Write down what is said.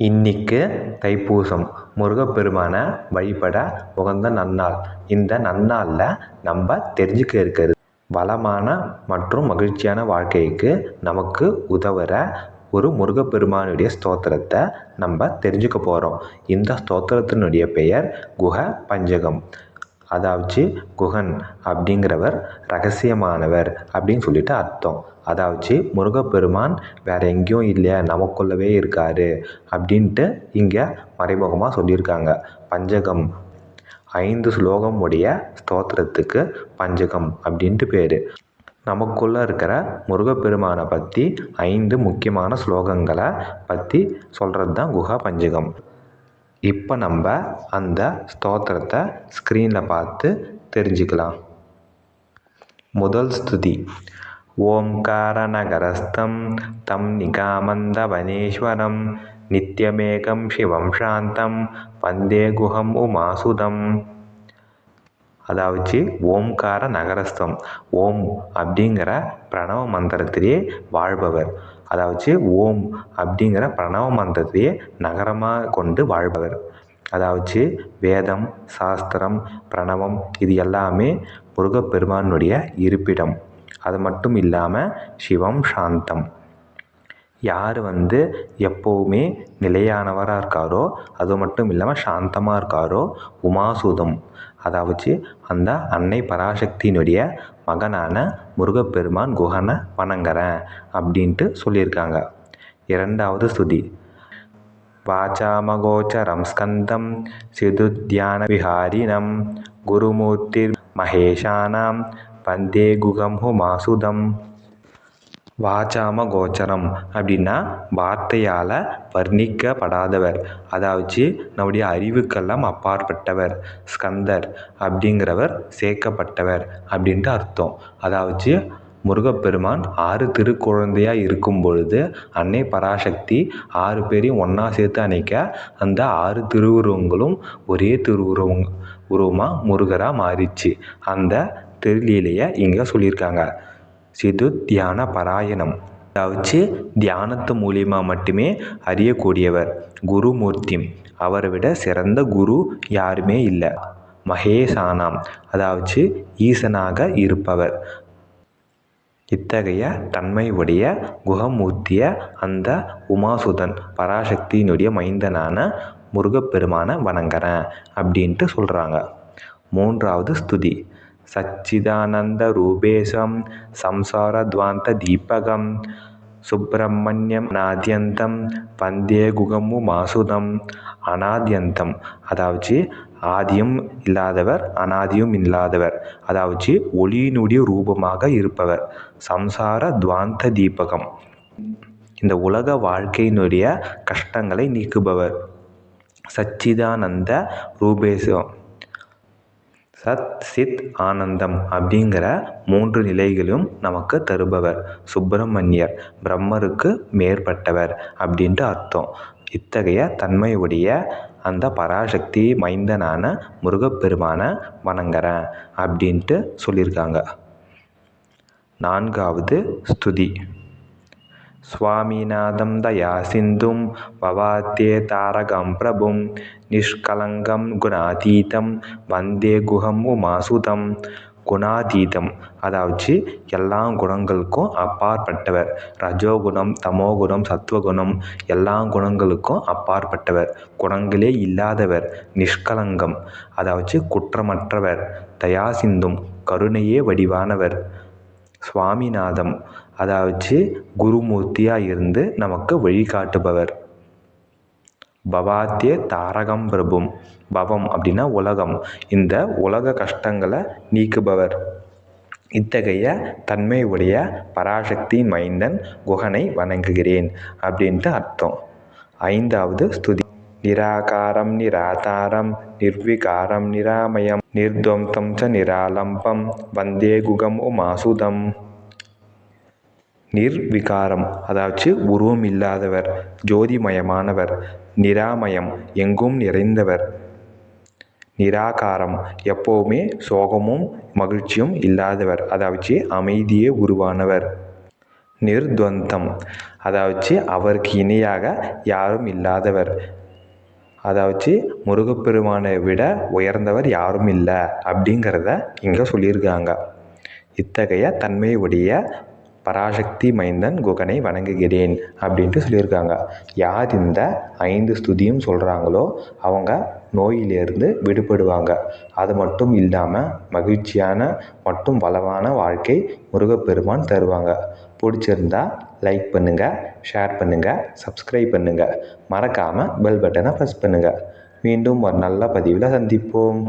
இன்னைக்கு தைப்பூசம். முருகப்பெருமானை வழிபட உகந்த நன்னாள். இந்த நன்னாளில் நம்ம தெரிஞ்சுக்க இருக்கிறது வளமான மற்றும் மகிழ்ச்சியான வாழ்க்கைக்கு நமக்கு உதவுற ஒரு முருகப்பெருமானுடைய ஸ்தோத்திரத்தை நம்ம தெரிஞ்சுக்க போகிறோம் இந்த ஸ்தோத்திரத்தினுடைய பெயர் குஹ பஞ்சகம் அதாவது குகன் அப்படிங்கிறவர் ரகசியமானவர் அப்படின்னு சொல்லிட்டு அர்த்தம். அதாவது முருகப்பெருமான் வேற எங்கேயும் இல்லை நமக்குள்ளவே இருக்காரு அப்படின்ட்டு இங்கே மறைமுகமாக சொல்லியிருக்காங்க. பஞ்சகம் ஐந்து ஸ்லோகம் உடைய ஸ்தோத்திரத்துக்கு பஞ்சகம் அப்படின்ட்டு பேர். நமக்குள்ளே இருக்கிற முருகப்பெருமானை பற்றி ஐந்து முக்கியமான ஸ்லோகங்களை பற்றி சொல்கிறது தான் குஹா பஞ்சகம். இப்போ நம்ம அந்த ஸ்தோத்திரத்தை ஸ்க்ரீனில் பார்த்து தெரிஞ்சுக்கலாம். முதல் ஸ்துதி. ஓம்காரநகரஸ்தம் தம் நிகாமந்தவனேஸ்வரம் நித்யமேகம் சிவம் சாந்தம் வந்தே குஹம் உமாசுதம். அதாவது ஓம்கார நகரஸ்தம் ஓம் அப்படிங்கிற பிரணவ மந்திரத்திலே வாழ்பவர். அதாவது ஓம் அப்படிங்கிற பிரணவ மந்திரத்தையே நகரமாக கொண்டு வாழ்பவர். அதாவது வேதம் சாஸ்திரம் பிரணவம் இது எல்லாமே முருகப்பெருமானுடைய இருப்பிடம். அது மட்டும் இல்லாமல் சிவம் சாந்தம். யார் வந்து எப்போவுமே நிலையானவராக இருக்காரோ அது மட்டும் இல்லாமல் சாந்தமாக இருக்காரோ உமாசுதம். அதாவது அந்த அன்னை பராசக்தியினுடைய மகனான முருகப்பெருமான் குகனை வணங்குறேன் அப்படின்ட்டு சொல்லியிருக்காங்க. இரண்டாவது ஸ்துதி வாச்சாமகோச்சரம் ஸ்கந்தம் சிதுத்யான விஹாரினம் குருமூர்த்திர் மகேஷானாம் வந்தே குகம் ஹுமாசுதம் வாச்சாம கோச்சரம் அப்படின்னா வார்த்தையால் வர்ணிக்கப்படாதவர். அதாவது நம்முடைய அறிவுக்கெல்லாம் அப்பாற்பட்டவர். ஸ்கந்தர் அப்படிங்கிறவர் சேர்க்கப்பட்டவர் அப்படின்ட்டு அர்த்தம். அதாவது முருகப்பெருமான் ஆறு திருக்குழந்தையாக இருக்கும் பொழுது அன்னை பராசக்தி ஆறு பேரையும் ஒன்றா சேர்த்து அணைக்க அந்த ஆறு திருவுருவங்களும் ஒரே திருவுருவம் உருவமாக முருகராக மாறிச்சு. அந்த திருலீலையை இங்கே சொல்லியிருக்காங்க. சிது தியான பராயணம். அதாவது தியானத்து மூலியமாக மட்டுமே அறியக்கூடியவர் குருமூர்த்தி. அவரை விட சிறந்த குரு யாருமே இல்லை. மகேசானாம். அதாவது ஈசனாக இருப்பவர். இத்தகைய தன்மை உடைய குகமூர்த்திய அந்த உமாசுதன் பராசக்தியினுடைய மைந்தனான முருகப்பெருமானை வணங்குறேன் அப்படின்ட்டு சொல்கிறாங்க மூன்றாவது ஸ்துதி. சச்சிதானந்த ரூபேசம் சம்சாரத்வாந்த தீபகம் சுப்பிரமணியம் அநாத்யந்தம் வந்தே குகமு மாசுதம் அநாத்யந்தம் அதாவது ஆதியும் இல்லாதவர் அனாதியும் இல்லாதவர் அதாவது ஒளியினுடைய ரூபமாக இருப்பவர் சம்சார துவாந்த தீபகம் இந்த உலக வாழ்க்கையினுடைய கஷ்டங்களை நீக்குபவர் சச்சிதானந்த ரூபேசம் சத் சித் ஆனந்தம் அப்படிங்கிற மூன்று நிலைகளும் நமக்கு தருபவர். சுப்பிரமணியர் பிரம்மருக்கு மேற்பட்டவர் அப்படின்ட்டு அர்த்தம். இத்தகைய தன்மையுடைய அந்த பராசக்தி மைந்தனான முருகப்பெருமானை வணங்குறேன் அப்படின்ட்டு சொல்லியிருக்காங்க. நான்காவது ஸ்துதி. சுவாமிநாதம் தயாசிந்தும் பவாத்தே தாரகம் பிரபும். நிஷ்கலங்கம் குணாதீதம் வந்தே குஹம் உமாசுதம். குணாதீதம் அதாவது எல்லா குணங்களுக்கும் அப்பாற்பட்டவர். ரஜோகுணம் தமோகுணம் சத்துவகுணம் எல்லா குணங்களுக்கும் அப்பாற்பட்டவர். குணங்களே இல்லாதவர் நிஷ்கலங்கம் அதாவது குற்றமற்றவர். தயாசிந்தும் கருணையே வடிவானவர். சுவாமிநாதம். அதாவது குருமூர்த்தியாக இருந்து நமக்கு வழிகாட்டுபவர். பவாத்திய தாரகம் பிரபும். பவம் அப்படின்னா உலகம். இந்த உலக கஷ்டங்களை நீக்குபவர். இத்தகைய தன்மை உடைய மைந்தன் குகனை வணங்குகிறேன் அப்படின்ட்டு அர்த்தம். ஐந்தாவது ஸ்துதி நிராகாரம் நிராதாரம் நிர்விகாரம் நிராமயம் நிர்த்வந்தம் ச நிராலம்பம் வந்தே குகம் உமாசுதம் நிர்விகாரம் அதாவது உருவம் இல்லாதவர் ஜோதிமயமானவர் நிராமயம் எங்கும் நிறைந்தவர். நிராகாரம் எப்போவுமே சோகமும் மகிழ்ச்சியும் இல்லாதவர் அதாவது அமைதியே உருவானவர். நிர்துவந்தம் அதாவது அவருக்கு இணையாக யாரும் இல்லாதவர். அதாவது முருகப்பெருமானை விட உயர்ந்தவர் யாரும் இல்லை அப்படிங்கிறத இங்கே சொல்லியிருக்காங்க. இத்தகைய தன்மையுடைய பராசக்தி மைந்தன் குகனை வணங்குகிறேன் அப்படின்ட்டு சொல்லியிருக்காங்க. யார் இந்த ஐந்து ஸ்துதியும் சொல்கிறாங்களோ அவங்க நோயிலிருந்து விடுபடுவாங்க. அது மட்டும் இல்லாமல் மகிழ்ச்சியான மற்றும் வளமான வாழ்க்கை முருகப்பெருமான் தருவாங்க. பிடிச்சிருந்தா லைக் பண்ணுங்கள் ஷேர் பண்ணுங்கள் சப்ஸ்கிரைப் பண்ணுங்கள் மறக்காமல் பெல் பட்டனை ப்ரெஸ் பண்ணுங்கள் மீண்டும் ஒரு நல்ல பதிவில் சந்திப்போம்.